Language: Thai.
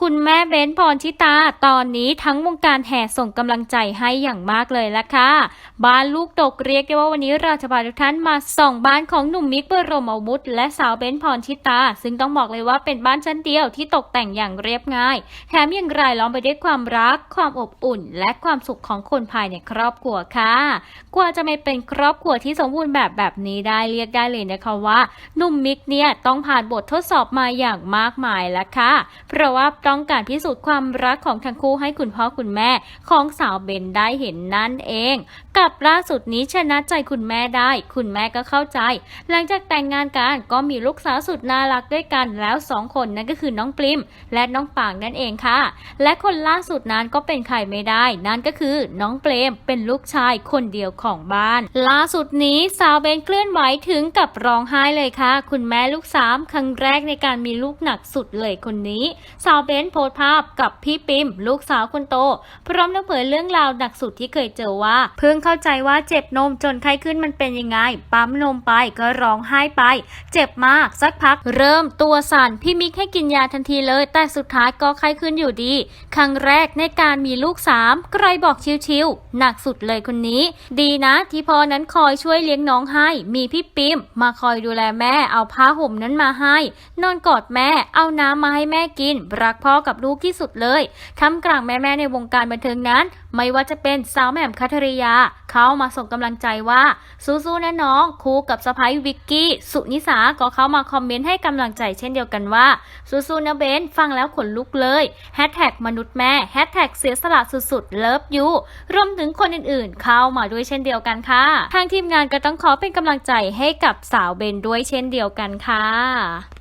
คุณแม่เบ้นพรชิตา ตอนนี้ทั้งวงการแห่ส่งกำลังใจให้อย่างมากเลยละค่ะ บ้านลูกดกเรียกได้ว่าวันนี้เราจะพาทุกท่านมาส่องบ้านของหนุ่มมิกเบอร์โรมอาวุธและสาวเบ้นพรชิตา ซึ่งต้องบอกเลยว่าเป็นบ้านชั้นเดียวที่ตกแต่งอย่างเรียบง่าย แถมยังรายล้อมไปด้วยความรัก ความอบอุ่น และความสุขของคนภายในครอบครัวค่ะ กว่าจะไม่เป็นครอบครัวที่สมบูรณ์แบบแบบนี้ได้เรียกได้เลยนะคะว่าหนุ่มมิกเนี่ยต้องผ่านบททดสอบมาอย่างมากมายแล้วค่ะ เพราะว่าต้องการพิสูจน์ความรักของทั้งคู่ให้คุณพ่อคุณแม่ของสาวเบนได้เห็นนั่นเอง กับล่าสุดนี้ชนะใจคุณแม่ได้ คุณแม่ก็เข้าใจ หลังจากแต่งงานกันก็มีลูกสาวสุดน่ารักด้วยกันแล้วสองคนนั่นก็คือน้องปลิมและน้องปางนั่นเองค่ะ และคนล่าสุดนั้นก็เป็นใครไม่ได้ นั่นก็คือน้องเปรมเป็นลูกชายคนเดียวของบ้าน ล่าสุดนี้สาวเบนเคลื่อนไหวถึงกับร้องไห้เลยค่ะ คุณแม่ลูกสามครั้งแรกในการมีลูกหนักสุดเลยคนนี้ สาวเบนโพสภาพกับพี่ปิมลูกสาวคนโต พร้อมทั้งเผยเรื่องราวหนักสุดที่เคยเจอว่า เพิ่งเข้าใจว่าเจ็บนมจนไข้ขึ้นมันเป็นยังไง ปั๊มนมไปก็ร้องไห้ไป เจ็บมากสักพักเริ่มตัวสั่นพี่มิกให้กินยาทันทีเลย แต่สุดท้ายก็ไข้ขึ้นอยู่ดี ครั้งแรกในการมีลูกสามใครบอกชิวๆหนักสุดเลยคนนี้ ดีนะที่พ่อนั้นคอยช่วยเลี้ยงน้องให้มีพี่ปิมมาคอยดูแลแม่เอาผ้าห่มนั้นมาให้ นอนกอดแม่เอาน้ำมาให้แม่กินรักพ่อกับลูกที่สุดเลยทำกลางแม่ๆในวงการบันเทิงนั้น ไม่ว่าจะเป็นสาวแหม่มคัทริยา เขามาส่งกำลังใจว่า สู้ๆนะน้องคู่กับสะพ้ายวิกกี้สุนิสาก็เข้ามาคอมเมนต์ให้กำลังใจเช่นเดียวกันว่า สู้ๆนะเบนฟังแล้วขนลุกเลยแฮชแท็กมนุษย์แม่แฮชแท็กเสียสละสุดๆเลิฟยูรวมถึงคนอื่นๆ เข้ามาด้วยเช่นเดียวกันค่ะ ทางทีมงานก็ต้องขอเป็นกำลังใจให้กับสาวเบนด้วยเช่นเดียวกันค่ะ